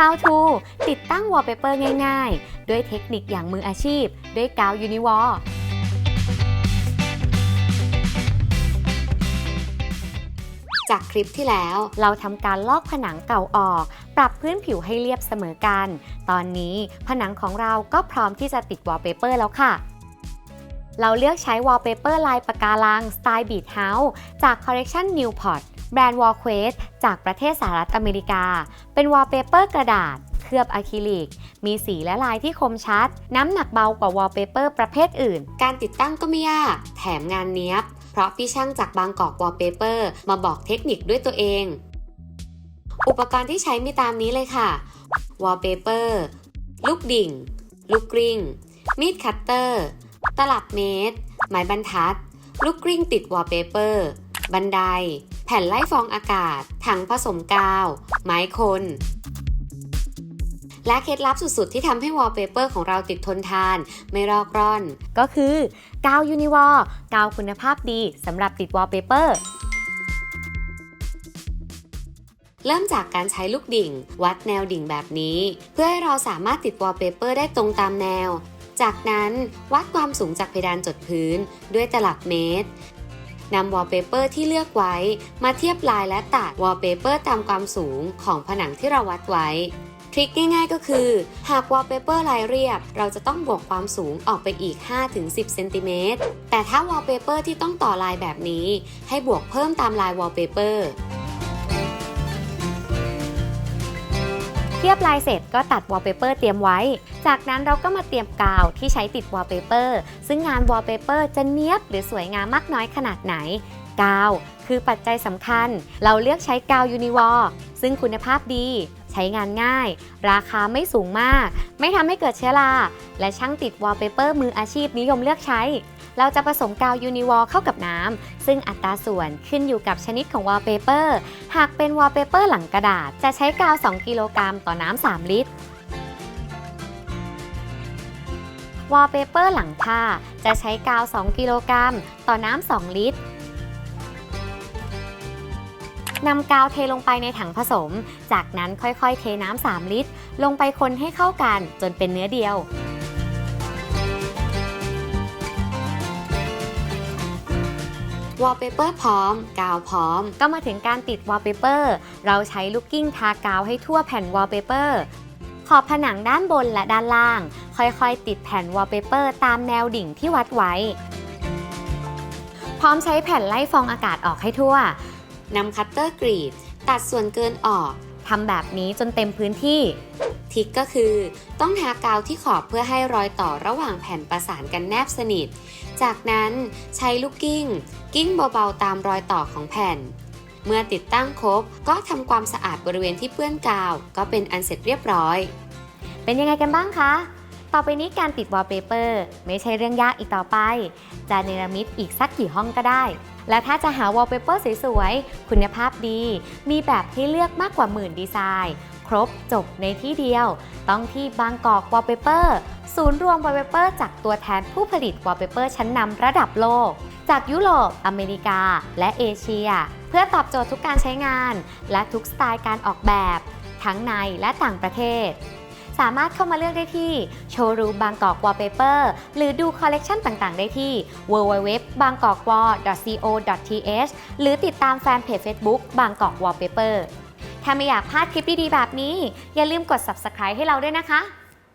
How to ติดตั้ง Wallpaper ง่ายๆ ด้วยเทคนิคอย่างมืออาชีพ ด้วยกาว Uniwall จากคลิปที่แล้วเราทำการลอกผนังเก่าออก ปรับพื้นผิวให้เรียบเสมอกัน ตอนนี้ผนังของเราก็พร้อมที่จะติด Wallpaper แล้วค่ะ เราเลือกใช้ Wallpaper ลายปะการังสไตล์ Beat House จากคอลเลกชัน Newport แบรนด์ Wallquest จากประเทศสหรัฐอเมริกา เป็น Wallpaper กระดาษ เคลือบอะคริลิก มีสีและลายที่คมชัด น้ำหนักเบากว่า Wallpaper ประเภทอื่น การติดตั้งก็ไม่ยาก แถมงานเนี้ยบ เพราะพี่ช่างจากบางกอก Wallpaper มาบอกเทคนิคด้วยตัวเอง อุปกรณ์ที่ใช้มีตามนี้เลยค่ะ Wallpaper ลูกดิ่ง ลูกกริ้ง มีดคัตเตอร์ ตลับเมตร ไม้บรรทัด ลูกกริ้งติด Wallpaper บันได แผ่นไล่ฟองอากาศ ถังผสมกาว ไม้คน และเคล็ดลับสุด ๆ ที่ทำให้ Wallpaper ของเราติดทนทาน ไม่รอกร่อน ก็คือกาว Uniwall กาวคุณภาพดีสำหรับติด Wallpaper เริ่มจากการใช้ลูกดิ่ง วัดแนวดิ่งแบบนี้ เพื่อให้เราสามารถติด Wallpaper ได้ตรงตามแนว จากนั้นวัดความสูงจากเพดานจดพื้นด้วยตลับเมตร นำวอลเปเปอร์ที่เลือกไว้ มาเทียบลายและตัดวอลเปเปอร์ตามความสูงของผนังที่เราวัดไว้ ทริคง่ายๆก็คือ หากวอลเปเปอร์ลายเรียบ เราจะต้องบวกความสูงออกไปอีก 5-10 เซนติเมตร แต่ถ้าวอลเปเปอร์ที่ต้องต่อลายแบบนี้ ให้บวกเพิ่มตามลายวอลเปเปอร์ ทียบลายเสร็จก็ตัดวอลเปเปอร์เตรียมไว้ จากนั้นเราก็มาเตรียมกาวที่ใช้ติดวอลเปเปอร์ซึ่งงานวอลเปเปอร์จะเนียบหรือสวยงามมากน้อยขนาดไหน กาวคือปัจจัยสำคัญ เราเลือกใช้กาวยูนิวอลซึ่งคุณภาพดี ใช้งานง่าย ราคาไม่สูงมาก ไม่ทำให้เกิดเชื้อรา และช่างติดวอลเปเปอร์มืออาชีพนิยมเลือกใช้ เราจะผสมกาวยูนิวอลเข้ากับน้ำ ซึ่งอัตราส่วนขึ้นอยู่กับชนิดของวอลเปเปอร์ หากเป็นวอลเปเปอร์หลังกระดาษ จะใช้กาว 2 กิโลกรัมต่อน้ำ 3 ลิตรวอลเปเปอร์หลังผ้าจะใช้กาว 2 กิโลกรัมต่อน้ำ 2 ลิตร นำกาวเทลงไปในถังผสม จากนั้นค่อยๆ เทน้ำ3ลิตร ลงไปคนให้เข้ากันจนเป็นเนื้อเดียววอลเปเปอร์พร้อม กาวพร้อม ก็มาถึงการติดวอลเปเปอร์เราใช้ลูกกิ้งทากาวให้ทั่วแผ่นวอลเปเปอร์ขอบผนังด้านบนและด้านล่าง ค่อยๆ ติดแผ่นวอลเปเปอร์ตามแนวดิ่งที่วัดไว้ พร้อมใช้แผ่นไล่ฟองอากาศออกให้ทั่ว นำคัตเตอร์กรีด ตัดส่วนเกินออกทำแบบนี้จนเต็มพื้นที่ ทิกก็คือ ต้องทากาวที่ขอบเพื่อให้รอยต่อระหว่างแผ่นประสานกันแนบสนิท จากนั้นใช้ลูกกิ้ง กิ้งเบาๆตามรอยต่อของแผ่น เมื่อติดตั้งครบก็ทำความสะอาดบริเวณที่เปื้อนกาว ก็เป็นอันเสร็จเรียบร้อย เป็นยังไงกันบ้างคะต่อไปนี้การติดวอลเปเปอร์ไม่ใช่เรื่องยากอีกต่อไป จะเนรมิตอีกสักกี่ห้องก็ได้ และถ้าจะหาวอลเปเปอร์สวยๆ คุณภาพดี มีแบบให้เลือกมากกว่าหมื่นดีไซน์ ครบจบในที่เดียว ต้องที่บางกอกวอลเปเปอร์ศูนย์รวมวอลเปเปอร์จากตัวแทนผู้ผลิตวอลเปเปอร์ชั้นนำระดับโลก จากยุโรป อเมริกา และเอเชีย เพื่อตอบโจทย์ทุกการใช้งาน และทุกสไตล์การออกแบบ ทั้งในและต่างประเทศ สามารถเข้ามาเลือกได้ที่โชว์รูมบางกอกวอลเปเปอร์หรือดูคอลเลกชันต่างๆ ได้ที่ www.bangkok.co.th หรือติดตามแฟนเพจ Facebook บางกอกวอลเปเปอร์ถ้าไม่อยากพลาดคลิปดีๆแบบนี้ อย่าลืมกด subscribe ให้เราด้วยนะคะ